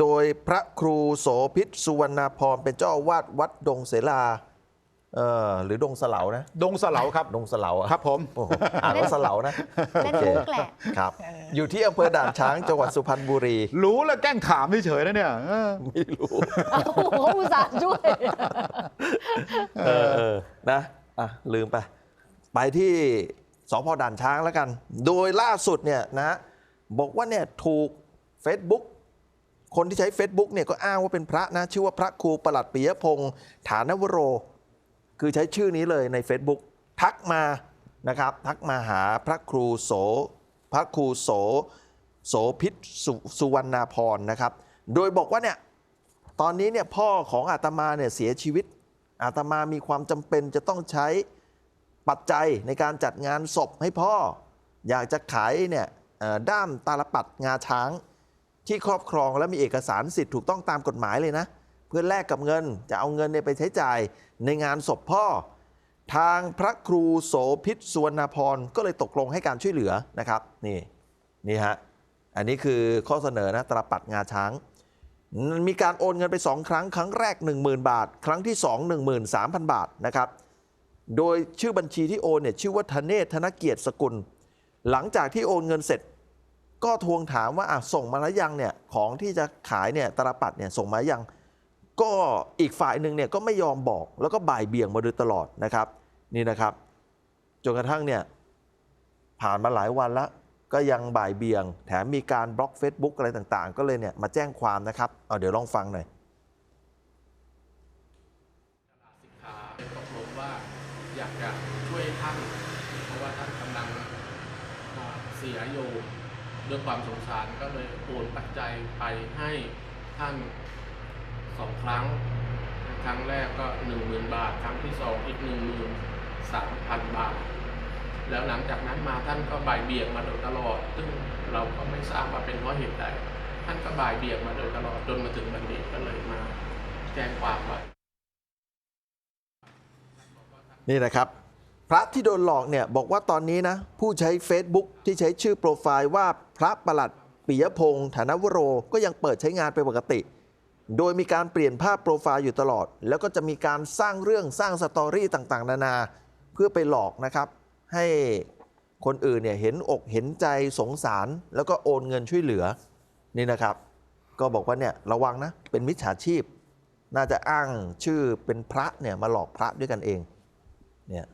โดยพระครูโสพิษสุวรรณพรเป็นเจ้าอาวาสวัดดงเสลาเออหรือดงสะเหลานะ ดงสะเหลาครับ ดงสะเหลาอะครับผมโอ้โหอ่านว่าสะเหลานะเล่นโอเคมุกแหละ ครับ อยู่ที่อำเภอด่านช้างจังหวัดสุพรรณบุรี รู้แล้วแกล้งถามเฉยๆนะเนี่ยเออ ไม่รู้โอ้โหเขาอุตส่าห์ช่วย เออเออนะอะลืมไป ไปที่สพด่านช้างแล้วกัน โดยล่าสุดเนี่ยนะ บอกว่าเนี่ยถูก Facebook คนที่ใช้ Facebook เนี่ยก็อ้างว่าเป็นพระนะ ชื่อว่าพระครูประหลัดปิยพงศ์ฐานวโร คือใช้ชื่อนี้เลยใน Facebook ทักมานะครับ ทักมาหาพระครูโส พระครูโส โสพิษสสุวรรณพรนะครับ โดยบอกว่าเนี่ยตอนนี้เนี่ยพ่อของอาตมาเนี่ยเสียชีวิต อาตมามีความจำเป็นจะต้องใช้ปัจจัยในการจัดงานศพให้พ่อ อยากจะขายเนี่ยด้ามตาลปัดงาช้าง ที่ครอบครองและมีเอกสารสิทธิ์ถูกต้องตามกฎหมายเลยนะ เพื่อแลกกับเงินจะเอาเงินเนี่ยไปใช้จ่ายในงานศพพ่อ ทางพระครูโสพิษสุวรรณพรก็เลยตกลงให้การช่วยเหลือนะครับ นี่นี่ฮะอันนี้คือข้อเสนอนะตาปัดงาช้าง มีการโอนเงินไป 2 ครั้ง ครั้งแรก 10,000 บาท ครั้งที่ 2 13,000 บาทนะครับโดยชื่อบัญชีที่โอนเนี่ยชื่อว่าธเนศธนเกียรติสกุล หลังจากที่โอนเงินเสร็จ ก็ทวงถามว่าอะส่งมาแล้วยังเนี่ยของที่จะขายเนี่ยตาลปัดเนี่ยส่งมายัง ก็อีกฝ่ายหนึ่งเนี่ยก็ไม่ยอมบอกแล้วก็บ่ายเบี่ยงมาโดยตลอดนะครับนี่นะครับจนกระทั่งเนี่ยผ่านมาหลายวันแล้วก็ยังบ่ายเบี่ยง แถมมีการบล็อก Facebook อะไรต่างๆ ก็เลยเนี่ยมาแจ้งความนะครับเอาเดี๋ยวลองฟังหน่อยสิกขาตกลงว่าอยากจะช่วยท่านเพราะว่าท่านกำลังเสียอยู่ ด้วยความสงสารก็เลยโอนปัจจัยไปให้ท่านสองครั้ง ครั้งแรกก็หนึ่งหมื่นบาท ครั้งที่สองอีกหนึ่งหมื่นสามพันบาท แล้วหลังจากนั้นมาท่านก็บ่ายเบี่ยงมาโดยตลอด ซึ่งเราก็ไม่ทราบว่าเป็นเพราะเหตุใด ท่านก็บ่ายเบี่ยงมาโดยตลอดจนมาถึงวันนี้ก็เลยมาแจ้งความไว้นี่นะครับ พระที่โดนหลอกเนี่ยบอกว่าตอนนี้นะผู้ใช้ Facebook ที่ใช้ชื่อโปรไฟล์ว่าพระประหลัดปิยพงศ์ฐานวโรก็ยังเปิดใช้งานไปนปกติ โดยมีการเปลี่ยนภาพโปรไฟล์อยู่ตลอด แล้วก็จะมีการสร้างเรื่องสร้างสตอรี่ต่างๆ นานา เพื่อไปหลอกนะครับ ให้คนอื่นเนี่ยเห็นอกเห็นใจสงสาร แล้วก็โอนเงินช่วยเหลือนี่นะครับ ก็บอกว่าเนี่ยระวังนะเป็นมิจฉาชีพ น่าจะอ้างชื่อเป็นพระเนี่ยมาหลอกพระด้วยกันเองเนี่ย